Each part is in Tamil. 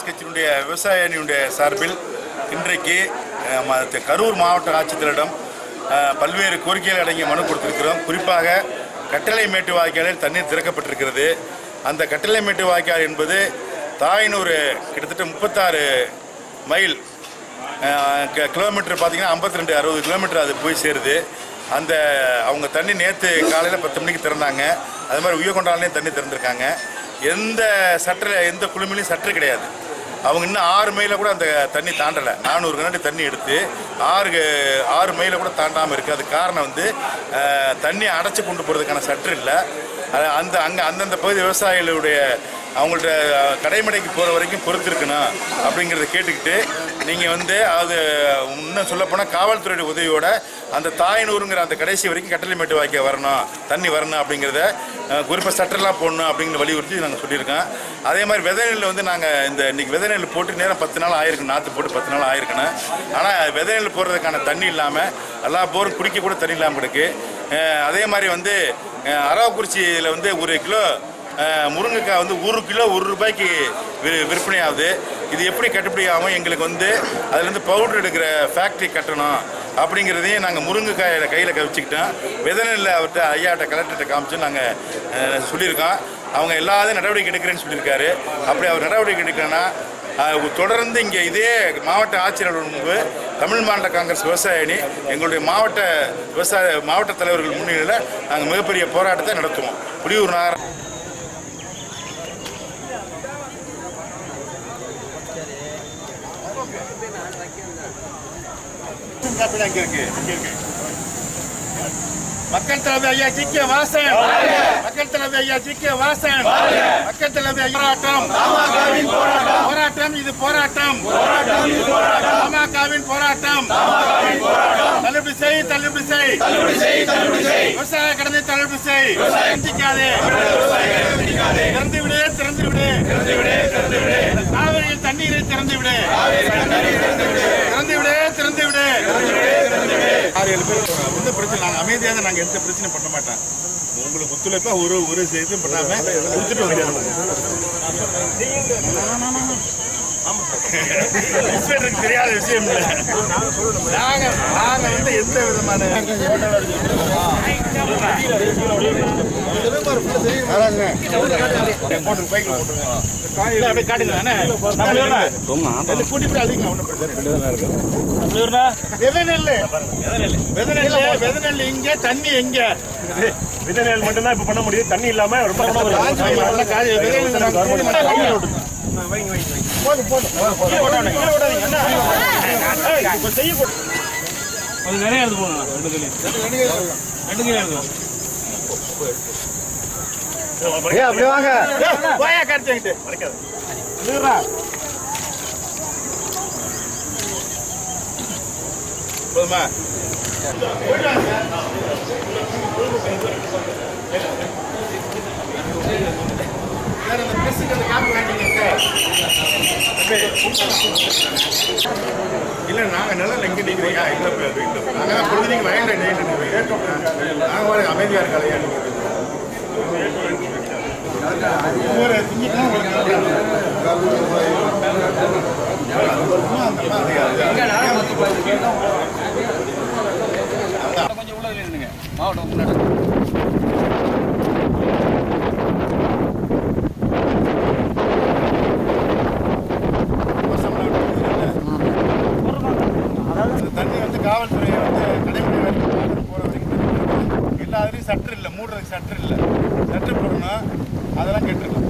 கட்சியினுடைய விவசாய அணியினுடைய சார்பில் இன்றைக்கு ம- கரூர் மாவட்ட ஆட்சித்தரிடம் அஹ், பல்வேறு கோரிக்கைகள் அடங்கிய மனு கொடுத்திருக்கிறோம். குறிப்பாக கட்டளை மேட்டு வாய்க்காலில் தண்ணீர் திறக்கப்பட்டிருக்கிறது. அந்த கட்டளை மேட்டு வாய்க்கால் என்பது தாயனூர் கிட்டத்தட்ட முப்பத்தாறு மைல் கிலோமீட்டர் பார்த்திங்கன்னா ஐம்பத்தி ரெண்டு அறுபது கிலோமீட்டர் அது போய் சேருது. அந்த அவங்க தண்ணி நேற்று காலையில் பத்து மணிக்கு திறந்தாங்க. அது மாதிரி உயர்கொண்டாலையும் தண்ணி திறந்திருக்காங்க. எந்த சற்றில் எந்த குழுமிலையும் சற்று கிடையாது. அவங்க இன்னும் ஆறு மைல கூட அந்த தண்ணி தாண்டலை. நானூறு கனடி தண்ணி எடுத்து ஆறு ஆறு மைல கூட தாண்டாமல் இருக்குது அது காரணம் வந்து தண்ணியை தண்ணி அடைச்சி கொண்டு போகிறதுக்கான சற்று இல்லை. அந்த அங்கே அந்தந்த பகுதி விவசாயிகளுடைய அவங்கள்ட்ட கடைமடைக்கு போகிற வரைக்கும் பொறுத்திருக்கணும் அப்படிங்கிறத கேட்டுக்கிட்டு நீங்கள் வந்து அது இன்னும் சொல்லப்போனால் காவல்துறையுடைய உதவியோட அந்த தாயனூருங்கிற அந்த கடைசி வரைக்கும் கட்டளை மேட்டு வாய்க்க வரணும் தண்ணி வரணும் அப்படிங்கிறத குறிப்பாக சட்டர்லாம் போடணும் அப்படிங்கிற வலியுறுத்தி நாங்கள் சொல்லியிருக்கோம். அதே மாதிரி விதை நெல் வந்து நாங்கள் இந்த இன்றைக்கி விதை நெல் போட்டு நேரம் பத்து நாள் ஆயிருக்கு நாற்று போட்டு பத்து நாள் ஆயிருக்கணும் ஆனால் விதை நெல் போடுறதுக்கான தண்ணி இல்லாமல் எல்லா போரும் குடிக்க கூட தண்ணி இல்லாமல் கிடக்கு. அதே மாதிரி வந்து அரவக்குறிச்சியில் வந்து ஒரு கிலோ முருங்கைக்காய் வந்து ஒரு கிலோ ஒரு ரூபாய்க்கு விற்பனை ஆகுது இது எப்படி கட்டுப்படி ஆகும் எங்களுக்கு வந்து அதுலேருந்து பவுடர் எடுக்கிற ஃபேக்ட்ரி கட்டணும் அப்படிங்கிறதையும் நாங்கள் முருங்கைக்காயை கையில் கவிச்சிக்கிட்டோம். விதை அவர்கிட்ட ஐயாட்ட கலெக்டர்கிட்ட காமிச்சு நாங்கள் சொல்லியிருக்கோம். அவங்க எல்லாத்தையும் நடவடிக்கை எடுக்கிறேன்னு சொல்லியிருக்காரு. அப்படி அவர் நடவடிக்கை எடுக்கிறேன்னா தொடர்ந்து இங்கே இதே மாவட்ட ஆட்சியர் முன்பு தமிழ் மாநில காங்கிரஸ் விவசாய அணி எங்களுடைய மாவட்ட விவசாய மாவட்ட தலைவர்கள் முன்னிலையில் நாங்கள் மிகப்பெரிய போராட்டத்தை நடத்துவோம். புலியூர் நகரம் காப்பீடு அங்க இருக்கு இங்க இருக்கு மக்கள் தலைமை ஐயா ஜி கே வாசன் மக்கள் தலைமை ஐயா ஜி கே வாசன் மக்கள் தலைமை போராட்டம் போராட்டம் இது போராட்டம் பாமகவின் போராட்டம் தள்ளுபடி செய் தள்ளுபடி செய் விவசாய கடனை தள்ளுபடி செய் சிந்திக்காதே திறந்து விடு திறந்து விடு காவிரியில் தண்ணீரை திறந்து விடு திறந்து விடு திறந்து விடு ஆறு ஏழு பேர் எந்த பிரச்சனை நாங்கள் அமைதியாக நாங்கள் எந்த பிரச்சனையும் பண்ண மாட்டோம் உங்களுக்கு ஒத்துழைப்பா ஒரு ஒரு இதுவும் பண்ணாம கொடுத்துட்டு வந்துடுறோம் இன்ஸ்பெக்டருக்கு தெரியாத விஷயம் இல்லை. நாங்க நாங்க வந்து எந்த விதமான இங்க தண்ணி எங்க விதை நெல் மட்டும்தான் இப்ப பண்ண முடியும். தண்ணி இல்லாம ரொம்ப காஞ்சி போய் நல்லா காஞ்சி விதை நெல்லு நாங்க கூட்டி மட்டும் கம்மியா விட்டுருங்க. போதும், போதும். கீழே விடாதீங்க, கீழே விடாதீங்க. என்ன? ஏய், இப்ப செய்ய போடு. அது நிறைய எழுது போகணும் ரெண்டு கிளி ரெண்டு கிலோ எழுதுவோம் ஏய், போயா கடிச்சுக்கிட்டு. நில்றா. போதுமா இல்லை நாங்கள் நிலம் எங்கே நிக்கிறீங்க இல்லை இப்ப இல்ல நாங்க தான் பொழுதுக்கு வயல்ல நின்று நாங்க ஒரு அமைதியாக இருக்காளையா ஒரு திங்கட்கிழமை ஒரு நாள் கொஞ்சம் உள்ள இருந்துங்க மாவட்டம் முன்னாடி அந்த தண்ணி காவல்துறை வந்து வரைக்கும் வாகனம் போற வரைக்கும். எல்லா அதுலேயும் சற்று இல்லை மூடுறதுக்கு சற்று இல்லை. சற்று போடணும் அதெல்லாம் கேட்டிருக்கோம்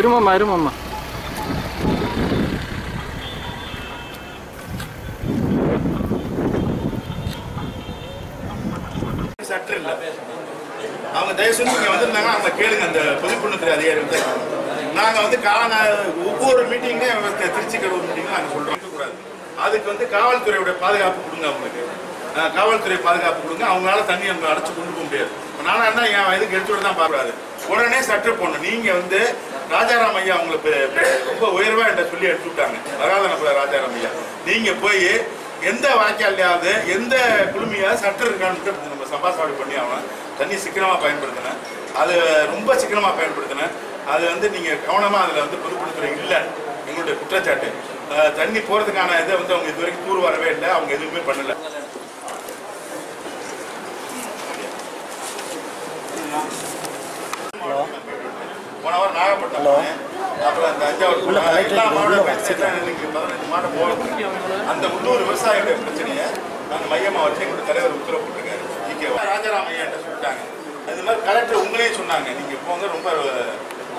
இருமாம்மா இருமாம்மா சற்று இல்லை அவங்க தயவு செஞ்சு இங்கே வந்திருந்தாங்க அவங்க கேளுங்க அந்த பொதுப்பணித்துறை அதிகாரிகிட்ட. நாங்கள் வந்து கால ஒவ்வொரு மீட்டிங்லையும் திருச்சி கடவுள் மீட்டிங்கும் நாங்கள் சொல்கிறோம் கூடாது அதுக்கு வந்து காவல்துறையோட பாதுகாப்பு கொடுங்க அவங்களுக்கு. காவல்துறை பாதுகாப்பு கொடுங்க. அவங்களால தண்ணி அவங்க அடைச்சு கொண்டு போக முடியாது. இப்ப நானா இருந்தா என் இதுக்கு எடுத்துட்டு தான் பார்க்கறாரு உடனே சற்று போடணும் நீங்கள் வந்து ராஜாராம் ஐயா அவங்களை ரொம்ப உயர்வாக என்கிட்ட சொல்லி எடுத்து விட்டாங்க. வராதன ராஜாராம் ஐயா. நீங்கள் போய் எந்த வாய்க்காலையாவது எந்த குழுமையாவது சற்று இருக்கான்னு நம்ம நம்ம சம்பா சாவடி பண்ணி ஆகணும் தண்ணி சிக்கனமாக பயன்படுத்தினேன். அது ரொம்ப சிக்கனமாக பயன்படுத்தினேன். அது வந்து நீங்கள் கவனமாக அதில் வந்து பொதுப்பணித்துறை இல்லை. எங்களுடைய குற்றச்சாட்டு. தண்ணி போகிறதுக்கான இதை வந்து அவங்க இது வரைக்கும் கூறு வரவே இல்லை. அவங்க எதுவுமே பண்ணலை. போன வாரம் நாகப்பட்டினம். அப்புறம் அந்த தஞ்சாவூர். எல்லா மாவட்ட பிரச்சனையும் இன்னைக்கு பதினஞ்சு மாவட்டம். அந்த உள்ளூர் விவசாயிகளுடைய பிரச்சனையை நாங்கள் மையமாக வச்சு எங்களுடைய தலைவர் உத்தரவு போட்டிருக்காரு. இங்கே ராஜாராம் சொல்லிட்டாங்க. அது மாதிரி கலெக்டர் உங்களையும் சொன்னாங்க. நீங்கள் போங்க ரொம்ப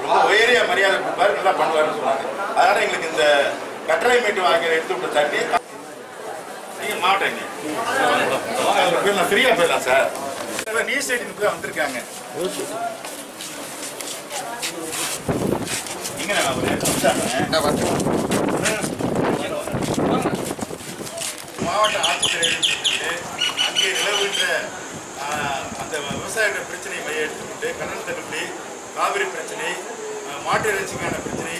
ரொம்ப உயரிய மரியாதை கொடுப்பாரு நல்லா பண்ணுவாருன்னு சொன்னாங்க. அதனால எங்களுக்கு இந்த கட்டளை மீட்டு வாங்கிற எடுத்து விட்ட தண்ணி நீங்கள் மாவட்டம் ஃப்ரீயாக போயிடலாம் சார்? நியூஸ் எயிட்டின் போய் வந்திருக்காங்க இங்க நான் ஒரு மாவட்ட ஆட்சித்தலைவர் சொல்லிட்டு அங்கே நிலவுகின்ற அந்த விவசாயியோட பிரச்சனையை மைய எடுத்துக்கொண்டு கடன் தள்ளுபடி காவிரி பிரச்சனை மாட்டு இறைச்சிக்கான பிரச்சனை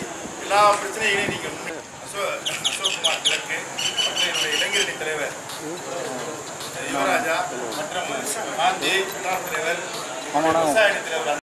எல்லா பிரச்சனைகளையும் நீங்க முன்னே- அசோ அசோக்குமார் கிழக்கு மற்றும் என்னுடைய இளைஞரணி தலைவர் யுவராஜா மற்றும் காந்தி தலைவர் விவசாய தலைவர்